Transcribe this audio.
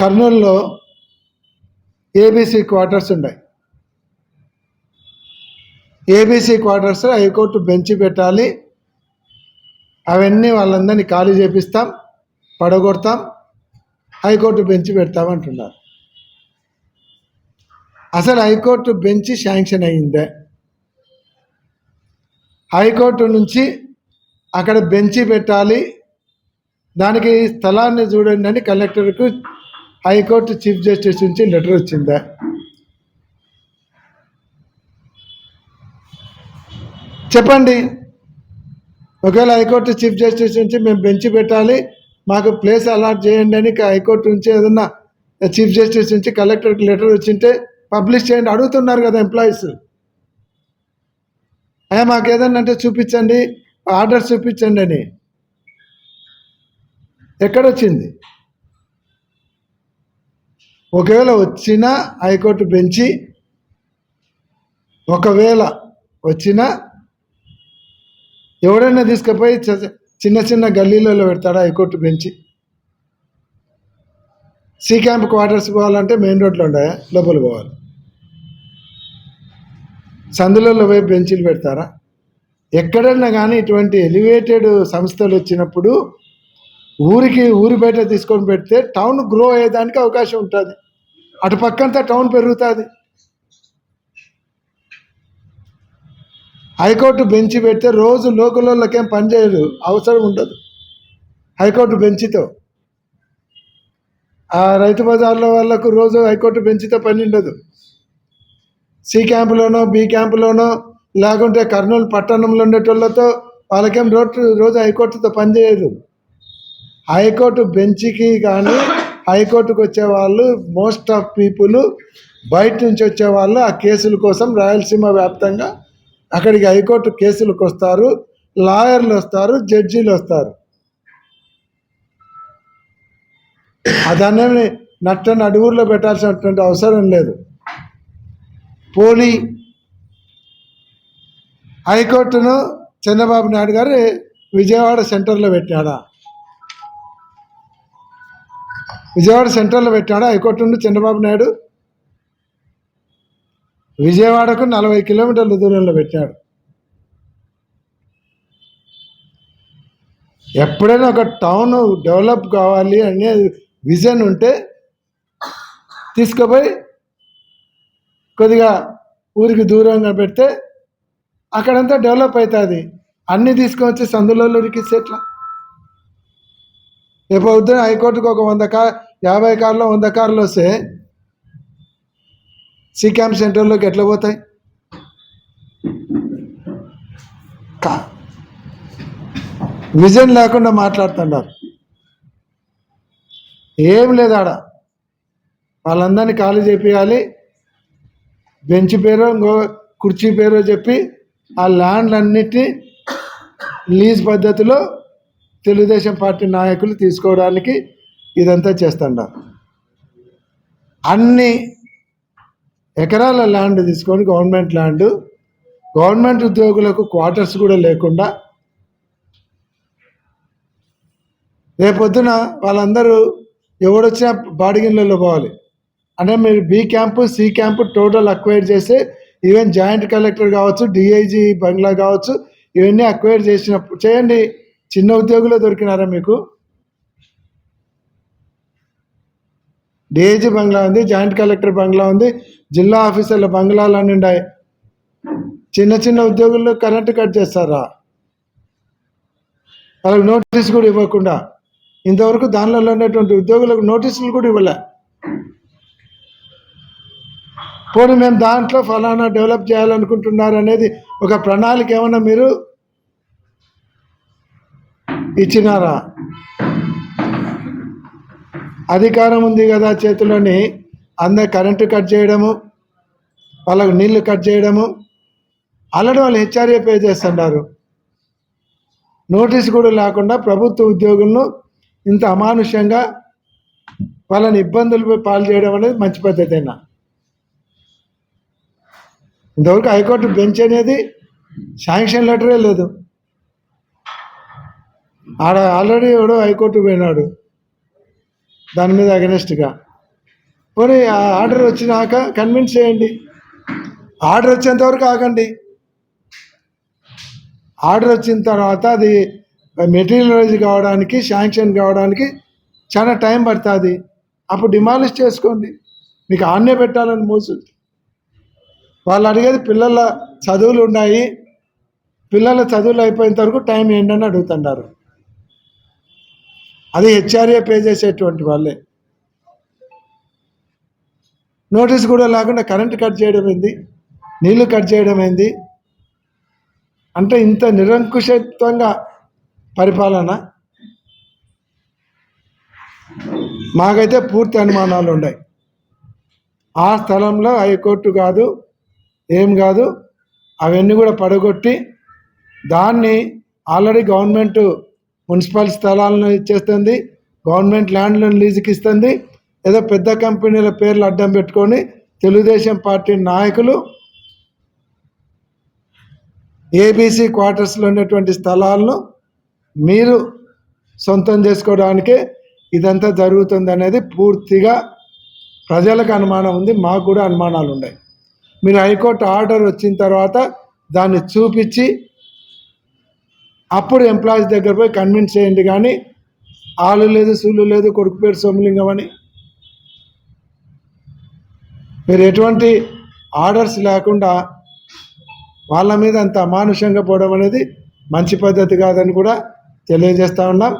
కర్నూలులో ABC quarters ఉన్నాయి ABC quarters high court bench పెట్టాలి. అవన్నీ వాళ్ళందరినీ ఖాళీ చేపిస్తాం పడగొడతాం హైకోర్టు బెంచ్ పెడతాం అంటున్నారు అసలు హైకోర్టు బెంచ్ శాంక్షన్ అయ్యిందే హైకోర్టు నుంచి అక్కడ బెంచి పెట్టాలి. దానికి స్థలాన్ని చూడండి అని కలెక్టర్కు హైకోర్టు చీఫ్ జస్టిస్ నుంచి లెటర్ వచ్చిందా? చెప్పండి. ఒకవేళ హైకోర్టు చీఫ్ జస్టిస్ నుంచి మేము బెంచ్ పెట్టాలి మాకు ప్లేస్ అలాట్ చేయండి అని హైకోర్టు నుంచి ఏదన్నా చీఫ్ జస్టిస్ నుంచి కలెక్టర్కి లెటర్ వచ్చింటే పబ్లిష్ చేయండి. అడుగుతున్నారు కదా ఎంప్లాయీస్. అయ్యా మాకు ఏదన్నా అంటే చూపించండి ఆర్డర్ చూపించండి అని. ఎక్కడొచ్చింది ఒకవేళ వచ్చినా హైకోర్టు బెంచి ఒకవేళ వచ్చినా ఎవడైనా తీసుకుపోయి చిన్న చిన్న గల్లీలలో పెడతాడా high court bench? C camp quarters పోవాలంటే మెయిన్ రోడ్లో ఉండాయా? లోపల పోవాలి. సందులలో పోయి బెంచీలు పెడతారా? ఎక్కడన్నా కానీ ఇటువంటి ఎలివేటెడ్ సంస్థలు వచ్చినప్పుడు ఊరికి ఊరి బయట తీసుకొని పెడితే టౌన్ గ్రో అయ్యేదానికి అవకాశం ఉంటుంది. అటు పక్కంతా టౌన్ పెరుగుతుంది. హైకోర్టు బెంచ్ పెడితే రోజు లోకలోళ్ళకేం పని చేయదు అవసరం ఉండదు. హైకోర్టు బెంచ్తో. ఆ రైతు బజార్లో వాళ్ళకు రోజు హైకోర్టు బెంచ్తో పని ఉండదు. సి క్యాంపులోనో బి క్యాంపులోనో లేకుంటే కర్నూలు పట్టణంలో ఉండేటోళ్ళతో వాళ్ళకేం రోజు రోజు హైకోర్టుతో పనిచేయదు హైకోర్టు బెంచ్కి కానీ హైకోర్టుకు వచ్చే వాళ్ళు మోస్ట్ ఆఫ్ పీపుల్ బయట నుంచి వచ్చే వాళ్ళు ఆ కేసుల కోసం రాయలసీమ వ్యాప్తంగా అక్కడికి హైకోర్టు కేసులకు వస్తారు లాయర్లు వస్తారు జడ్జీలు వస్తారు. దాన్ని నట్టని అడుగుల్లో పెట్టాల్సినటువంటి అవసరం లేదు. పోనీ హైకోర్టును చంద్రబాబు నాయుడు గారు విజయవాడ సెంటర్లో పెట్టాడా? విజయవాడ సెంటర్లో హైకోర్టు నుండి చంద్రబాబు నాయుడు విజయవాడకు నలభై కిలోమీటర్ల దూరంలో పెట్టాడు ఎప్పుడైనా ఒక టౌన్ డెవలప్ కావాలి అనే విజన్ ఉంటే తీసుకుపోయి కొద్దిగా ఊరికి దూరంగా పెడితే అక్కడంతా డెవలప్ అవుతుంది. అన్నీ తీసుకొచ్చి సందులలో ఇరికిస్తే ఎట్లా? రేపు పొద్దున హైకోర్టుకు ఒక వంద కార్ యాభై కార్లు వంద కార్లు వస్తే సి సెంటర్లోకి ఎట్లా పోతాయి? కా విజన్ లేకుండా మాట్లాడుతున్నారు. ఏం లేదు ఆడ. వాళ్ళందరినీ ఖాళీ చేపించాలి బెంచ్ పేరు ఇంకో కుర్చీ పేరు చెప్పి ఆ ల్యాండ్లన్నిటినీ లీజ్ పద్ధతిలో తెలుగుదేశం పార్టీ నాయకులు తీసుకోవడానికి ఇదంతా చేస్తున్నారు అన్ని ఎకరాల ల్యాండ్ తీసుకొని గవర్నమెంట్ ల్యాండ్ గవర్నమెంట్ ఉద్యోగులకు క్వార్టర్స్ కూడా లేకుండా రేపొద్దున వాళ్ళందరూ ఎవడొచ్చినా బాడిగిన్లలో పోవాలి. అంటే మీరు B camp C camp total acquire చేస్తే ఈవెన్ జాయింట్ కలెక్టర్ కావచ్చు డిఐజీ బంగ్లా కావచ్చు ఇవన్నీ అక్వైర్ చేసినప్పుడు చేయండి. చిన్న ఉద్యోగులే దొరికినారా మీకు? డిఏజీ బంగ్లా ఉంది జాయింట్ కలెక్టర్ బంగ్లా ఉంది జిల్లా ఆఫీసర్ల బంగ్లాలు అన్నీ ఉన్నాయి చిన్న చిన్న ఉద్యోగుల్లో కరెంటు కట్ చేస్తారా? వాళ్ళకి నోటీస్ కూడా ఇవ్వకుండా. ఇంతవరకు దానిలో ఉన్నటువంటి ఉద్యోగులకు నోటీసులు కూడా ఇవ్వలే. పోనీ మేము దాంట్లో ఫలానా డెవలప్ చేయాలనుకుంటున్నారు అనేది ఒక ప్రణాళిక ఏమన్నా మీరు ఇచ్చినారా? అధికారం ఉంది కదా చేతిలోని. అందరు కరెంటు కట్ చేయడము వాళ్ళకు నీళ్ళు కట్ చేయడము. ఆల్రెడీ వాళ్ళు హెచ్ఆర్ఏ పే చేస్తున్నారు నోటీస్ కూడా లేకుండా ప్రభుత్వ ఉద్యోగులను ఇంత అమానుష్యంగా వాళ్ళని ఇబ్బందులు పాలు చేయడం అనేది మంచి పద్ధతేనా? ఇంతవరకు హైకోర్టు బెంచ్ అనేది శాంక్షన్ లెటరే లేదు. ఆడ ఆల్రెడీ ఎవడో హైకోర్టు పోయినాడు. దాని మీద అగెనెస్ట్గా. పోనీ ఆ ఆర్డర్ వచ్చినాక కన్విన్స్ చేయండి. ఆర్డర్ వచ్చేంతవరకు ఆగండి. ఆర్డర్ వచ్చిన తర్వాత అది మెటీరియలైజ్ కావడానికి శాంక్షన్ కావడానికి చాలా టైం పడుతుంది. అప్పుడు డిమాలిష్ చేసుకోండి. మీకు ఆన్నే పెట్టాలని మోసు. వాళ్ళు అడిగేది పిల్లల చదువులు ఉన్నాయి. పిల్లల చదువులు అయిపోయేంత వరకు టైం ఏంటని అడుగుతున్నారు. అది హెచ్ఆర్ఏ పే చేసేటువంటి వాళ్ళే. నోటీస్ కూడా లేకుండా కరెంట్ కట్ చేయడం ఏంది? నీళ్ళు కట్ చేయడం ఏంది? అంటే ఇంత నిరంకుశత్వంగా పరిపాలన మాకైతే పూర్తి అనుమానాలు ఉన్నాయి. ఆ స్థలంలో హైకోర్టు కాదు ఏం కాదు అవన్నీ కూడా పడగొట్టి దాన్ని ఆల్రెడీ గవర్నమెంట్ మున్సిపల్ స్థలాలను ఇచ్చేస్తుంది గవర్నమెంట్ ల్యాండ్లను లీజుకి ఇస్తుంది ఏదో పెద్ద కంపెనీల పేర్లు అడ్డం పెట్టుకొని తెలుగుదేశం పార్టీ నాయకులు ఏబీసీ క్వార్టర్స్లో ఉన్నటువంటి స్థలాలను మీరు సొంతం చేసుకోవడానికే ఇదంతా జరుగుతుంది అనేది పూర్తిగా ప్రజలకు అనుమానం ఉంది మాకు కూడా అనుమానాలు ఉన్నాయి మీరు హైకోర్టు ఆర్డర్ వచ్చిన తర్వాత దాన్ని చూపించి అప్పుడు ఎంప్లాయీస్ దగ్గర పోయి కన్విన్స్ చేయండి కానీ ఆలు లేదు సూలు లేదు కొడుకు పేరు సోమలింగం అని. మీరు ఎటువంటి ఆర్డర్స్ లేకుండా వాళ్ళ మీద అంత అమానుషంగా పోవడం అనేది మంచి పద్ధతి కాదని కూడా తెలియజేస్తా ఉన్నాం.